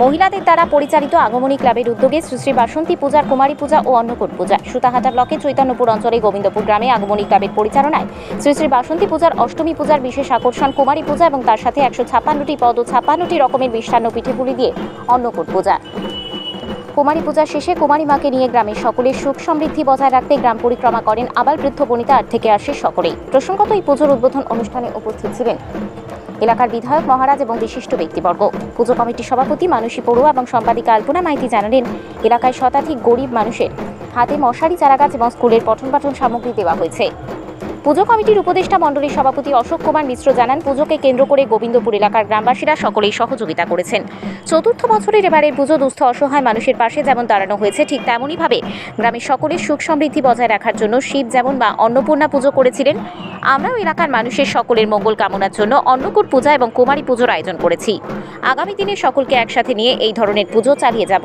মহিলাদের দ্বারা পরিচালিত আগমনী ক্লাবের উদ্যোগে শ্রী শ্রী বাসন্তী পূজার কুমারী পূজা ও অন্নকূট পূজা। সুতাহাটা ব্লকের চৈতন্যপুর অঞ্চলে গোবিন্দপুর গ্রামে আগমনী ক্লাবের পরিচালনায় শ্রী শ্রী বাসন্তী পূজার অষ্টমী পূজার বিশেষ আকর্ষণ কুমারী পূজা এবং তার সাথে একশো ছাপ্পান্নটি পদ ও ছাপ্পান্নটি রকমের মিষ্টান্ন পিঠেপুলি দিয়ে অন্নকূট পূজা। কুমারী পূজা শেষে কুমারী মাকে নিয়ে গ্রামের সকলের সুখ সমৃদ্ধি বজায় রাখতে গ্রাম পরিক্রমা করেন আবার বৃদ্ধ বনিতা আট থেকে আসে সকলেই। প্রসঙ্গত এই পুজোর উদ্বোধন অনুষ্ঠানে উপস্থিত ছিলেন এলাকার বিধায়ক, মহারাজ এবং বিশিষ্ট ব্যক্তিবর্গ। পুজো কমিটির সভাপতি মানসী পড়ুয়া এবং সম্পাদিকা আলপনা মাইতি জানালেন, এলাকায় শতাধিক গরিব মানুষের হাতে মশারি, চারাগাছ এবং স্কুলের পঠন পাঠন সামগ্রী দেওয়া হয়েছে। পুজো কমিটির উপদেষ্টা মণ্ডলীর সভাপতি অশোক কুমার মিশ্র জানান, পুজোকে কেন্দ্র করে গোবিন্দপুর এলাকার গ্রামবাসীরা সকলেই সহযোগিতা করেছেন। চতুর্থ বছরের এবারে পুজো দুস্থ অসহায় মানুষের পাশে যেমন দাঁড়ানো হয়েছে, ঠিক তেমনইভাবে গ্রামের সকলের সুখ সমৃদ্ধি বজায় রাখার জন্য শিব যেমন বা অন্নপূর্ণা পুজো করেছিলেন, আমরাও এলাকার মানুষের সকলের মঙ্গল কামনার জন্য অন্নকূট পূজা এবং কুমারী পুজোর আয়োজন করেছি। আগামী দিনে সকলকে একসাথে নিয়ে এই ধরনের পুজো চালিয়ে যাব।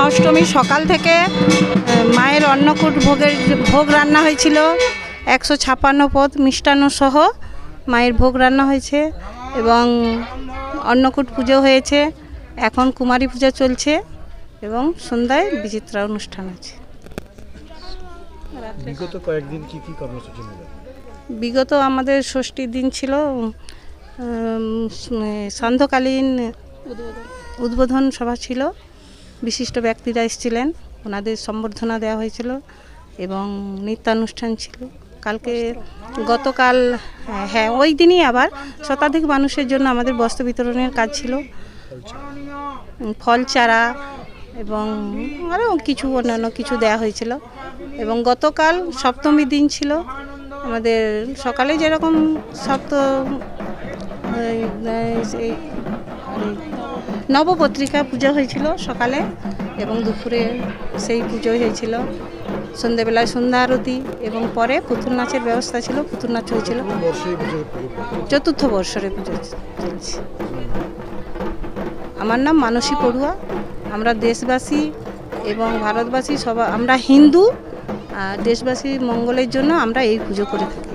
মহা অষ্টমী সকাল থেকে মায়ের অন্নকূট ভোগের ভোগ রান্না হয়েছিল। একশো ছাপ্পান্ন পদ মিষ্টান্ন সহ মায়ের ভোগ রান্না হয়েছে এবং অন্নকূট পুজো হয়েছে। এখন কুমারী পূজা চলছে এবং সন্ধ্যায় বিচিত্রা অনুষ্ঠান আছে। বিগত কয়েকদিন কি কি কর্মসূচি বিগত আমাদের ষষ্ঠীর দিন ছিল সান্ধ্যকালীন উদ্বোধন সভা ছিল। বিশিষ্ট ব্যক্তিরা এসেছিলেন। ওনাদের সম্বর্ধনা দেওয়া হয়েছিল এবং নৃত্যানুষ্ঠান ছিল। কালকে গতকাল হ্যাঁ, হ্যাঁ ওই দিনই আবার শতাধিক মানুষের জন্য আমাদের বস্ত্র বিতরণের কাজ ছিল। ফল চারা এবং আরও কিছু অন্যান্য কিছু দেওয়া হয়েছিল। এবং গতকাল সপ্তমী দিন ছিল। আমাদের সকালে যেরকম সপ্ত এই, নবপত্রিকা পুজো হয়েছিল সকালে এবং দুপুরে সেই পুজো হয়েছিল। সন্ধেবেলায় সন্ধ্যা আরতি এবং পরে পুতুল নাচের ব্যবস্থা ছিল পুতুল নাচ হয়েছিল। চতুর্থ বর্ষরে পুজো চলছে। আমার নাম মানসী পড়ুয়া। আমরা দেশবাসী এবং ভারতবাসী সবাই আমরা হিন্দু আর দেশবাসীর মঙ্গলের জন্য আমরা এই পুজো করে থাকি।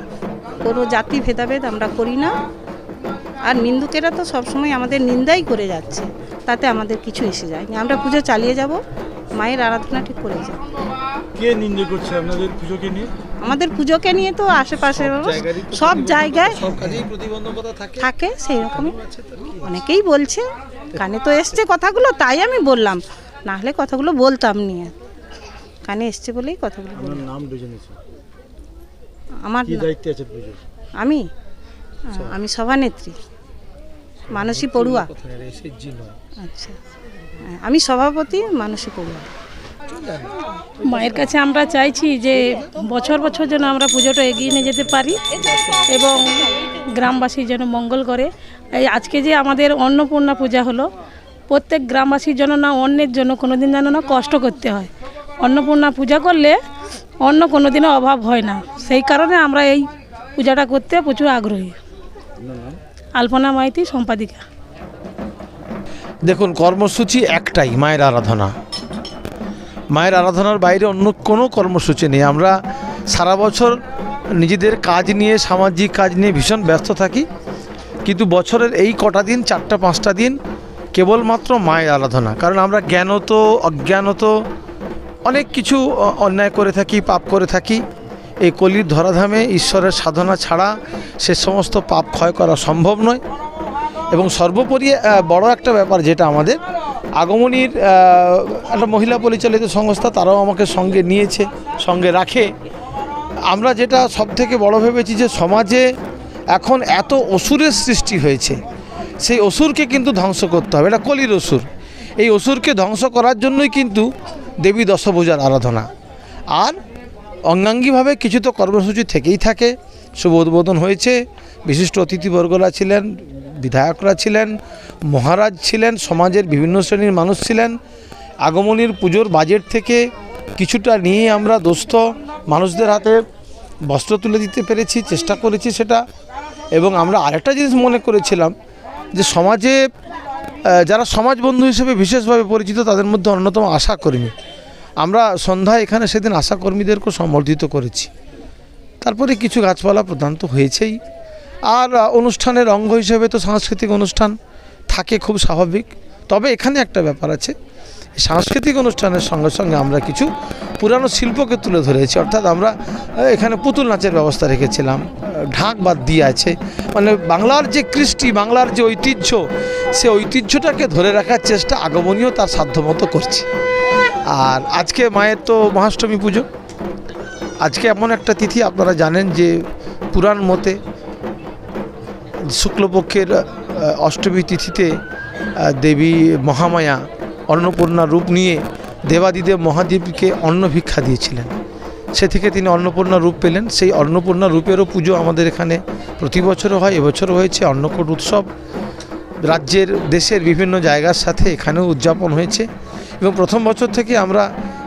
কোনো জাতি ভেদাভেদ আমরা করি না। আর নিন্দুকেরা তো সবসময় আমাদের নিন্দাই করে যাচ্ছে তাতে আমাদের কিছু এসে যায় আমরা পুজো চালিয়ে যাব মায়ের আরাধনা ঠিক করে যাব। কে নিন্দে করছে? আপনাদের পুজোকে নিয়ে? আমাদের পুজোকে নিয়ে তো আশেপাশে সব জায়গায় সব কাজেই প্রতিবন্ধকতা থাকে? থাকে সেই রকমই অনেকেই বলছে কানে তো এসছে কথাগুলো তাই আমি বললাম। না হলে কথাগুলো বলতাম নিয়ে। কানে এসছে বলেই কথাগুলো বললাম। নাম আমার দায়িত্বে আছে আমি? আমি সভানেত্রী। মানসী পড়ুয়া? আচ্ছা। আমি সভাপতি মানসী পড়ুয়া। মায়ের কাছে আমরা চাইছি যে বছর বছর যেন আমরা পুজোটা এগিয়ে নিয়ে যেতে পারি এবং গ্রামবাসী যেন মঙ্গল করে। এই আজকে যে আমাদের অন্নপূর্ণা পূজা হলো প্রত্যেক গ্রামবাসীর জন্য না অন্যের জন্য কোনো দিন যেন না কষ্ট করতে হয়। অন্নপূর্ণা পূজা করলে অন্য কোনো দিনও অভাব হয় না। সেই কারণে আমরা এই পূজাটা করতে প্রচুর আগ্রহী। আলপনা মাইতি, সম্পাদিকা। দেখুন, কর্মসূচি একটাই, মায়ের আরাধনা। মায়ের আরাধনার বাইরে অন্য কোনো কর্মসূচি নেই। আমরা সারা বছর নিজেদের কাজ নিয়ে, সামাজিক কাজ নিয়ে ভীষণ ব্যস্ত থাকি। কিন্তু বছরের এই কটা দিন, চারটা, পাঁচটা দিন কেবলমাত্র মায়ের আরাধনা। কারণ আমরা জ্ঞানত অজ্ঞানত অনেক কিছু অন্যায় করে থাকি, পাপ করে থাকি। এই কলির ধরাধামে ঈশ্বরের সাধনা ছাড়া সে সমস্ত পাপ ক্ষয় করা সম্ভব নয়। এবং সর্বোপরি বড় একটা ব্যাপার যেটা আমাদের, আগমনীর একটা মহিলা পরিচালিত সংস্থা তারাও আমাকে সঙ্গে নিয়েছে, সঙ্গে রাখে। আমরা যেটা সব থেকে বড় ভেবেছি যে সমাজে এখন এত অসুরের সৃষ্টি হয়েছে, সেই অসুরকে কিন্তু ধ্বংস করতে হবে। এটা কলির অসুর। এই অসুরকে ধ্বংস করার জন্যই কিন্তু দেবী দশভূজার আরাধনা। আর অঙ্গাঙ্গিভাবে কিছু তো কর্মসূচি থেকেই থাকে। শুভ উদ্বোধন হয়েছে। বিশিষ্ট অতিথিবর্গরা ছিলেন, বিধায়করা ছিলেন, মহারাজ ছিলেন, সমাজের বিভিন্ন শ্রেণির মানুষ ছিলেন। আগমনীর পুজোর বাজেট থেকে কিছুটা নিয়ে আমরা দোস্ত মানুষদের হাতে বস্ত্র তুলে দিতে পেরেছি, চেষ্টা করেছি সেটা। এবং আমরা আরেকটা জিনিস মনে করেছিলাম যে সমাজে যারা সমাজ বন্ধু হিসেবে বিশেষভাবে পরিচিত তাদের মধ্যে অন্যতম আশা কর্মী আমরা সন্ধ্যায় এখানে সেদিন আশাকর্মীদেরকেও সম্বর্ধিত করেছি। তারপরে কিছু গাছপালা প্রদান তো হয়েছেই। আর অনুষ্ঠানের অঙ্গ হিসেবে তো সাংস্কৃতিক অনুষ্ঠান থাকে খুব স্বাভাবিক। তবে এখানে একটা ব্যাপার আছে। সাংস্কৃতিক অনুষ্ঠানের সঙ্গে সঙ্গে আমরা কিছু পুরানো শিল্পকে তুলে ধরেছি। অর্থাৎ আমরা এখানে পুতুল নাচের ব্যবস্থা রেখেছিলাম। ঢাক বাদ দিয়ে আছে। মানে বাংলার যে কৃষ্টি, বাংলার যে ঐতিহ্য, সে ঐতিহ্যটাকে ধরে রাখার চেষ্টা আগমনীয় তার সাধ্যমতো করছি। আর আজকে মায়ের তো মহাষ্টমী পুজো। আজকে এমন একটা তিথি, আপনারা জানেন যে পুরাণ মতে শুক্লপক্ষের অষ্টমী তিথিতে দেবী মহামায়া অন্নপূর্ণা রূপ নিয়ে দেবাদিদেব মহাদেবকে অন্ন ভিক্ষা দিয়েছিলেন। সে থেকে তিনি অন্নপূর্ণা রূপ পেলেন। সেই অন্নপূর্ণা রূপেরও পুজো আমাদের এখানে প্রতি বছরও হয়। এবছরও হয়েছে অন্নকূট উৎসব। রাজ্যের, দেশের বিভিন্ন জায়গার সাথে এখানেও উদযাপন হয়েছে। এবং প্রথম বছর থেকে আমরা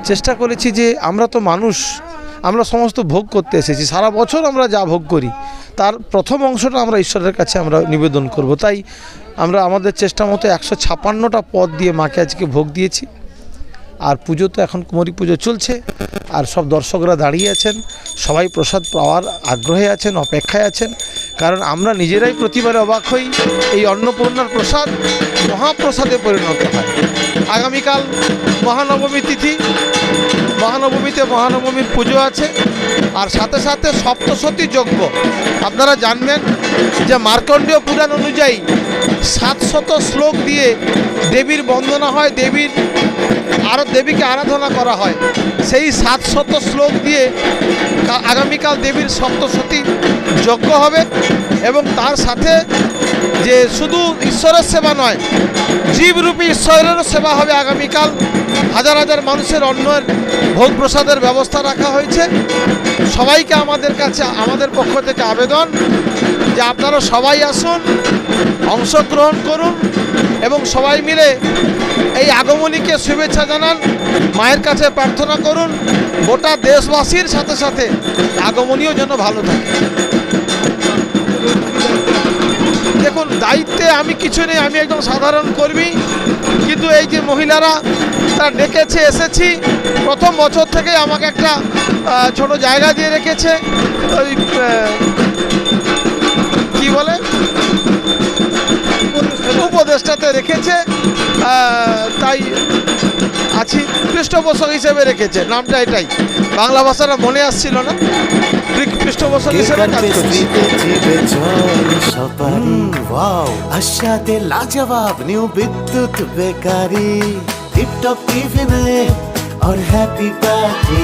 চেষ্টা করেছি যে আমরা তো মানুষ, আমরা সমস্ত ভোগ করতে এসেছি। সারা বছর আমরা যা ভোগ করি, তার প্রথম অংশটা আমরা ঈশ্বরের কাছে আমরা নিবেদন করব। তাই আমরা আমাদের চেষ্টা মতো একশো ছাপান্নটা পদ দিয়ে মাকে আজকে ভোগ দিয়েছি। আর পুজো তো এখন কুমারী পুজো চলছে, আর সব দর্শকরা দাঁড়িয়ে আছেন। সবাই প্রসাদ পাওয়ার আগ্রহে আছেন, অপেক্ষায় আছেন। কারণ আমরা নিজেরাই প্রতিবারে অবাক হই, এই অন্নপূর্ণার প্রসাদ মহাপ্রসাদে পরিণত হয়। আগামীকাল মহানবমী তিথি। মহানবমীতে মহানবমীর পুজো আছে। আর সাথে সাথে সপ্তশতী যজ্ঞ। আপনারা জানবেন যে মার্কণ্ডীয় পুরাণ অনুযায়ী সাতশত শ্লোক দিয়ে দেবীর বন্দনা হয়, দেবীর আরও দেবীকে আরাধনা করা হয়। সেই সাতশত শ্লোক দিয়ে আগামীকাল দেবীর সপ্তশতী যজ্ঞ হবে এবং তার সাথে যে শুধু ঈশ্বরের সেবা নয়, জীবরূপী ঈশ্বরেরও সেবা হবে আগামীকাল। হাজার হাজার মানুষের অন্যের ভোগ প্রসাদের ব্যবস্থা রাখা হয়েছে। সবাইকে আমাদের কাছে, আমাদের পক্ষ থেকে আবেদন যে আপনারা সবাই আসুন, অংশগ্রহণ করুন এবং সবাই মিলে এই আগমনীকে শুভেচ্ছা জানান, মায়ের কাছে প্রার্থনা করুন, গোটা দেশবাসীর সাথে সাথে আগমনীও যেন ভালো থাকে। দেখুন, দায়িত্বে আমি কিছু নেই, আমি একদম সাধারণ কর্মী, কিন্তু এই যে মহিলারা, তারা ডেকেছে, এসেছি, প্রথম বছর থেকে আমাকে একটা ছোট জায়গা দিয়ে রেখেছে ওই আহ, কি বলে উপদেষ্টাতে রেখেছে আহ, তাই আছি পৃষ্ঠপোষক হিসেবে রেখেছে নামটা এটাই বাংলা ভাষাটা মনে আসছিল না পৃ- পৃষ্ঠপোষক হিসেবে কেকার কাজ করছি পেস্ট্রিতে জিবে জল সপারি ওয়াও আশাতে লাজবাব নিউ বিদ্যুৎ বেকারি টিপটপ টিফিনে और हैप्पी पार्टी